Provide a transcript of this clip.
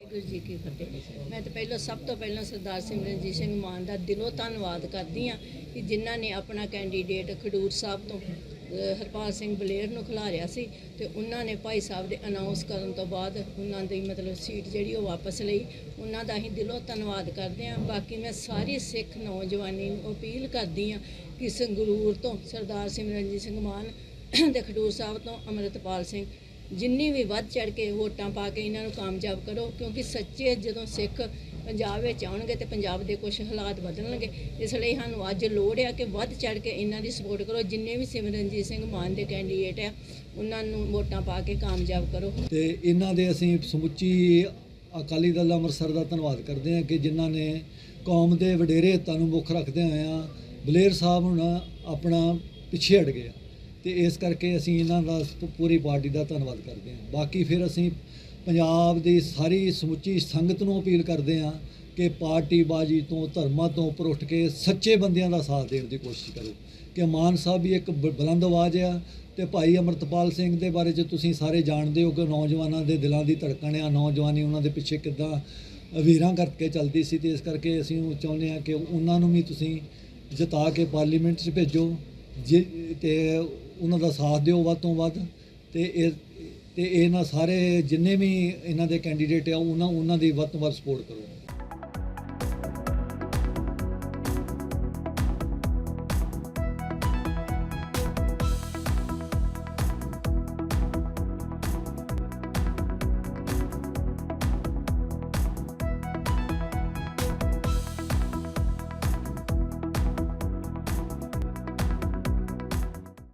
ਵਾਹਿਗੁਰੂ ਜੀ ਕੀ ਫਤਿਹ। ਮੈਂ ਤਾਂ ਪਹਿਲਾਂ ਸਭ ਤੋਂ ਪਹਿਲਾਂ ਸਰਦਾਰ ਸਿਮਰਨਜੀਤ ਸਿੰਘ ਮਾਨ ਦਾ ਦਿਲੋਂ ਧੰਨਵਾਦ ਕਰਦੀ ਹਾਂ ਕਿ ਜਿਨ੍ਹਾਂ ਨੇ ਆਪਣਾ ਕੈਂਡੀਡੇਟ ਖਡੂਰ ਸਾਹਿਬ ਤੋਂ ਹਰਪਾਲ ਸਿੰਘ ਬਲੇਰ ਨੂੰ ਖਿਲਾਰਿਆ ਸੀ ਤੇ ਉਹਨਾਂ ਨੇ ਭਾਈ ਸਾਹਿਬ ਦੇ ਅਨਾਉਂਸ ਕਰਨ ਤੋਂ ਬਾਅਦ ਉਹਨਾਂ ਦੀ ਮਤਲਬ ਸੀਟ ਜਿਹੜੀ ਉਹ ਵਾਪਸ ਲਈ। ਉਹਨਾਂ ਦਾ ਅਸੀਂ ਦਿਲੋਂ ਧੰਨਵਾਦ ਕਰਦੇ ਹਾਂ। ਬਾਕੀ ਮੈਂ ਸਾਰੀ ਸਿੱਖ ਨੌਜਵਾਨੀ ਨੂੰ ਅਪੀਲ ਕਰਦੀ ਹਾਂ ਕਿ ਸੰਗਰੂਰ ਤੋਂ ਸਰਦਾਰ ਸਿਮਰਨਜੀਤ ਸਿੰਘ ਮਾਨ ਤੇ ਖਡੂਰ ਸਾਹਿਬ ਤੋਂ ਅੰਮ੍ਰਿਤਪਾਲ ਸਿੰਘ ਜਿੰਨੀ ਵੀ ਵੱਧ ਚੜ ਕੇ ਵੋਟਾਂ ਪਾ ਕੇ ਇਹਨਾਂ ਨੂੰ ਕਾਮਯਾਬ ਕਰੋ, ਕਿਉਂਕਿ ਸੱਚੇ ਜਦੋਂ ਸਿੱਖ ਪੰਜਾਬ ਵਿੱਚ ਆਉਣਗੇ ਤੇ ਪੰਜਾਬ ਦੇ ਕੁਝ ਹਾਲਾਤ ਬਦਲਣਗੇ। ਇਸ ਲਈ ਸਾਨੂੰ ਅੱਜ ਲੋੜ ਆ ਕਿ ਵੱਧ ਚੜ ਕੇ ਇਹਨਾਂ ਦੀ ਸਪੋਰਟ ਕਰੋ। ਜਿੰਨੇ ਵੀ ਸਿਮਰਨਜੀਤ ਸਿੰਘ ਮਾਨ ਦੇ ਕੈਂਡੀਡੇਟ ਆ, ਉਹਨਾਂ ਨੂੰ ਵੋਟਾਂ ਪਾ ਕੇ ਕਾਮਯਾਬ ਕਰੋ। ਤੇ ਇਹਨਾਂ ਦੇ ਅਸੀਂ ਸਮੁੱਚੀ ਅਕਾਲੀ ਦਲ ਅੰਮ੍ਰਿਤਸਰ ਦਾ ਧੰਨਵਾਦ ਕਰਦੇ ਹਾਂ ਕਿ ਜਿਨ੍ਹਾਂ ਨੇ ਕੌਮ ਦੇ ਵਡੇਰੇ ਹਿੱਤਾਂ ਨੂੰ ਮੁੱਖ ਰੱਖਦੇ ਹੋਏ ਹੋਇਆਂ ਬਲੇਰ ਸਾਹਿਬ ਹੁਣ ਆਪਣਾ ਪਿੱਛੇ ਹਟ ਗਏ ਆ। ਤੇ ਇਸ ਕਰਕੇ ਅਸੀਂ ਇਹਨਾਂ ਦਾ ਪੂਰੀ ਪਾਰਟੀ ਦਾ ਧੰਨਵਾਦ ਕਰਦੇ ਹਾਂ। ਬਾਕੀ ਫਿਰ ਅਸੀਂ ਪੰਜਾਬ ਦੀ ਸਾਰੀ ਸਮੁੱਚੀ ਸੰਗਤ ਨੂੰ ਅਪੀਲ ਕਰਦੇ ਹਾਂ ਕਿ ਪਾਰਟੀ ਬਾਜੀ ਤੋਂ, ਧਰਮਾਂ ਤੋਂ ਉੱਪਰ ਉੱਠ ਕੇ ਸੱਚੇ ਬੰਦਿਆਂ ਦਾ ਸਾਥ ਦੇਣ ਦੀ ਕੋਸ਼ਿਸ਼ ਕਰੋ। ਕਿ ਮਾਨ ਸਾਹਿਬ ਵੀ ਇੱਕ ਬ- ਬੁਲੰਦ ਆਵਾਜ਼ ਆ ਤੇ ਭਾਈ ਅਮਰਤਪਾਲ ਸਿੰਘ ਦੇ ਬਾਰੇ ਚ ਤੁਸੀਂ ਸਾਰੇ ਜਾਣਦੇ ਹੋ ਕਿ ਨੌਜਵਾਨਾਂ ਦੇ ਦਿਲਾਂ ਦੀ ਧੜਕਣ ਆ, ਨੌਜਵਾਨੀ ਉਹਨਾਂ ਦੇ ਪਿੱਛੇ ਕਿੱਦਾਂ ਵੀਰਾਂ ਕਰਕੇ ਚੱਲਦੀ ਸੀ ਤੇ ਇਸ ਕਰਕੇ ਅਸੀਂ ਉਹ ਚਾਹੁੰਦੇ ਹਾਂ ਕਿ ਉਹਨਾਂ ਨੂੰ ਵੀ ਤੁਸੀਂ ਜਿਤਾ ਕੇ ਪਾਰਲੀਮੈਂਟ 'ਚ ਭੇਜੋ। ਜੇ, ਤੇ ਉਹਨਾਂ ਦਾ ਸਾਥ ਦਿਓ ਵੱਧ ਤੋਂ ਵੱਧ ਤੇ ਇਹ ਤੇ ਇਹਨਾਂ ਸਾਰੇ ਜਿੰਨੇ ਵੀ ਇਹਨਾਂ ਦੇ ਕੈਂਡੀਡੇਟ ਆ, ਉਹਨਾਂ ਉਹਨਾਂ ਦੀ ਵੱਧ ਤੋਂ ਵੱਧ ਸਪੋਰਟ ਕਰੋ।